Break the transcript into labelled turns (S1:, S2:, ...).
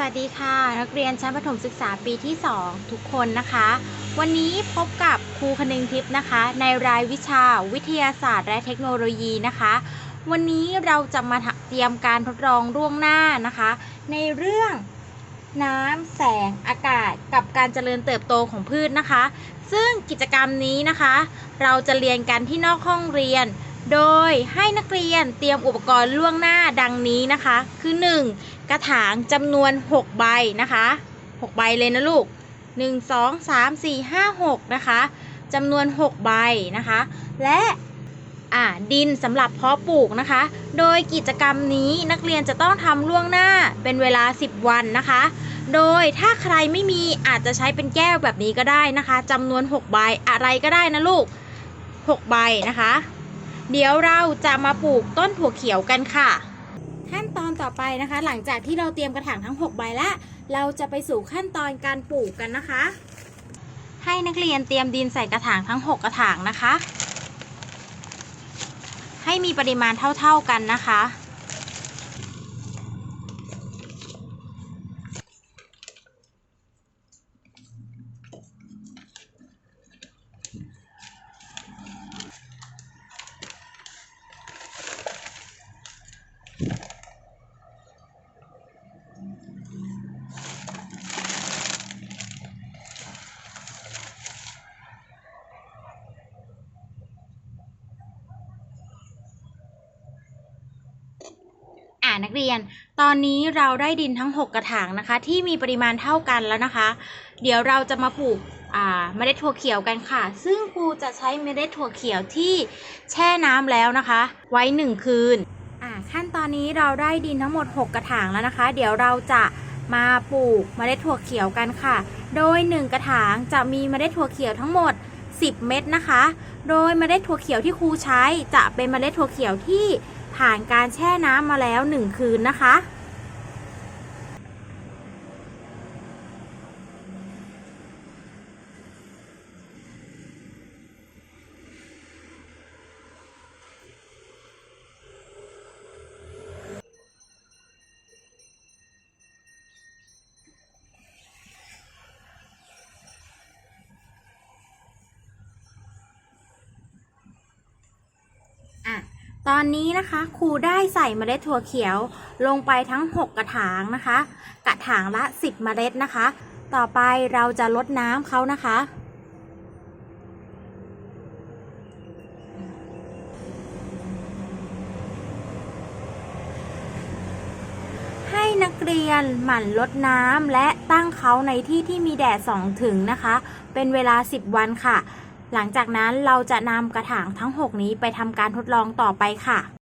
S1: สวัสดีค่ะ นักเรียนชั้นประถมศึกษาปีที่ 2 ทุกคนนะคะ วันนี้พบกับครูคนึงทิพย์นะคะ ในรายวิชาวิทยาศาสตร์และเทคโนโลยีนะคะ วันนี้เราจะมาเตรียมการทดลองล่วงหน้านะคะ ในเรื่องน้ำแสงอากาศกับการเจริญเติบโตของพืชนะคะ ซึ่งกิจกรรมนี้นะคะ เราจะเรียนกันที่นอกห้องเรียน โดยให้นักเรียนเตรียมอุปกรณ์ล่วงหน้าดังนี้นะคะ คือ 1. กระถางจำนวน 6 ใบนะคะ 6 ใบเลยนะลูก 1 2 3 4 5 6 นะคะจำนวน 6 ใบนะคะ และดินสำหรับเพาะปลูกนะคะ โดยกิจกรรมนี้นักเรียนจะต้องทำล่วงหน้าเป็นเวลา 10 วันนะคะ โดยถ้าใครไม่มีอาจจะใช้เป็นแก้วแบบนี้ก็ได้นะคะจำนวน 6 ใบอะไรก็ได้นะลูก 6 ใบนะคะ เดี๋ยวเราจะมาปลูกต้นถั่วเขียวกันค่ะ ขั้นตอนต่อไปนะคะ หลังจากที่เราเตรียมกระถางทั้ง 6 ใบแล้ว เราจะไปสู่ขั้นตอนการปลูกกันนะคะ ให้นักเรียนเตรียมดินใส่กระถางทั้ง 6 กระถางนะคะ ให้มีปริมาณเท่าๆกันนะคะ นักเรียน ตอนนี้เราได้ดินทั้ง 6 กระถางนะคะ ที่มีปริมาณเท่ากันแล้วนะคะ เดี๋ยวเราจะมาปลูกเมล็ดถั่วเขียวกันค่ะ ซึ่งครูจะใช้เมล็ดถั่วเขียวที่แช่น้ำแล้วนะคะ ไว้ 1 คืนขั้นตอนนี้เราได้ดินทั้งหมด 6 กระถางแล้วนะคะ เดี๋ยวเราจะมาปลูกเมล็ดถั่วเขียวกันค่ะ โดย 1 กระถางจะมีเมล็ดถั่วเขียวทั้งหมด 10 เม็ดนะคะ โดยเมล็ดถั่วเขียวที่ครูใช้จะเป็นเมล็ดถั่วเขียวที่ ผ่านการแช่น้ำมาแล้ว 1 คืนนะคะอะ ตอนนี้นะคะครูได้ใส่เมล็ดถั่วเขียวลงไปทั้ง 6 กระถางนะคะ กระถางละ 10 เมล็ดนะคะ ต่อไปเราจะลดน้ำเขานะคะ ให้นักเรียนหมั่นลดน้ำและตั้งเขาในที่ที่มีแดดส่องถึงนะคะ เป็นเวลา 10 วันค่ะ หลังจากนั้นเราจะนำกระถางทั้ง 6 นี้ไปทำการทดลองต่อไปค่ะ